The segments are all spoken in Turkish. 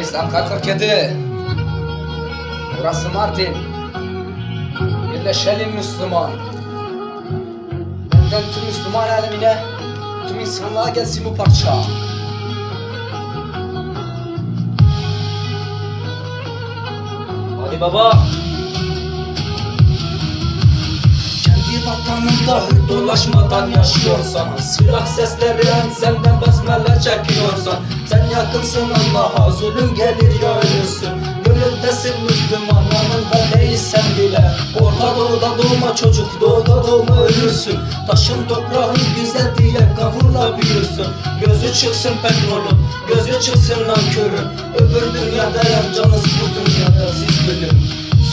İslam 47 Burası Mardin Birleşelim Müslüman. Benden tüm Müslüman alemine Tüm insanlığa gelsin bu parça. Hadi baba dolaşmadan yaşıyorsan Silah sesleri senden basmeler çekiyorsan Sen yakınsın Allah'a zulüm gelir ya ölürsün Gönüldesin Müslüman yanında değilsen bile. Orta doğuda doğma çocuk doğuda doğma ölürsün. Taşın toprağın güzel diye kavurla büyürsün. Gözü çıksın petrolün gözü çıksın nankörün. Öbür dünyada yancanız bu dünyada siz bilin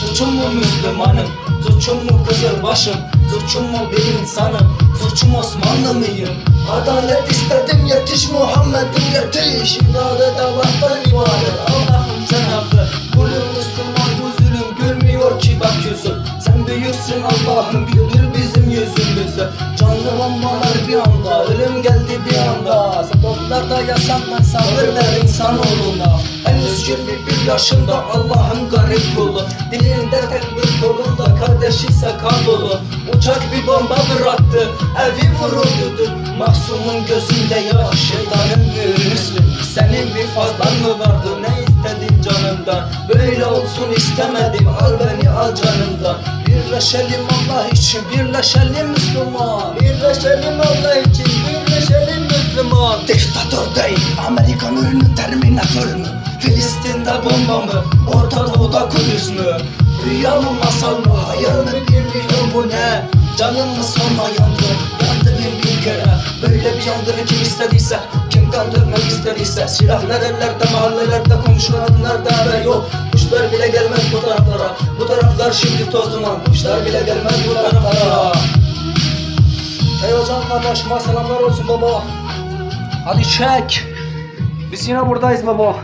Suçum mu Müslümanım? Suçum mu Kızılbaşım? Suçum mu bir insanım? Suçum Osmanlı mıyım? Adalet istedim yetiş Muhammed'im yetiş İbadet Allah'tan ibadet Allah'ım sen affet Kulüm Müslüman bu zulüm gülmüyor ki bak yüzüm Sen büyüksün Allah'ım yüzümüzü Bombalar bir anda Ölüm geldi bir anda. Sokaklarda yaşanma sabır ver insanoğluna Henüz 21 yaşında Allah'ın garip kulu. Dilinde tek bir kolunda kardeşi ise kan dolu Uçak bir bomba bıraktı evi vuruldu. Mahsumun gözünde yaş şeytanın büyümüsün Senin bir fazlan mı vardı canımdan Böyle olsun istemedim al beni al canımdan. Birleşelim Allah için birleşelim Müslüman. Birleşelim Allah için birleşelim Müslüman. Diktatör değil Amerikan ürünü terminatör mü? Filistin'de bomba mı? Orta Doğu'da Kudüs mü? Rüya mı masal mı? Hayal mi bilmiyorum bu ne? Canım mı sorma yandı Yandı bin bin kere Böyle bir yangını kim istediyse Kim kandırmak istediyse Silahlar ellerde mahallelerde komşularında haber yok. Kuşlar bile gelmez bu taraflara. Bu taraflar şimdi toz duman. Kuşlar bile gelmez bu taraflara. Ey hocam kardeşime selamlar olsun baba. Hadi çek. Biz yine buradayız baba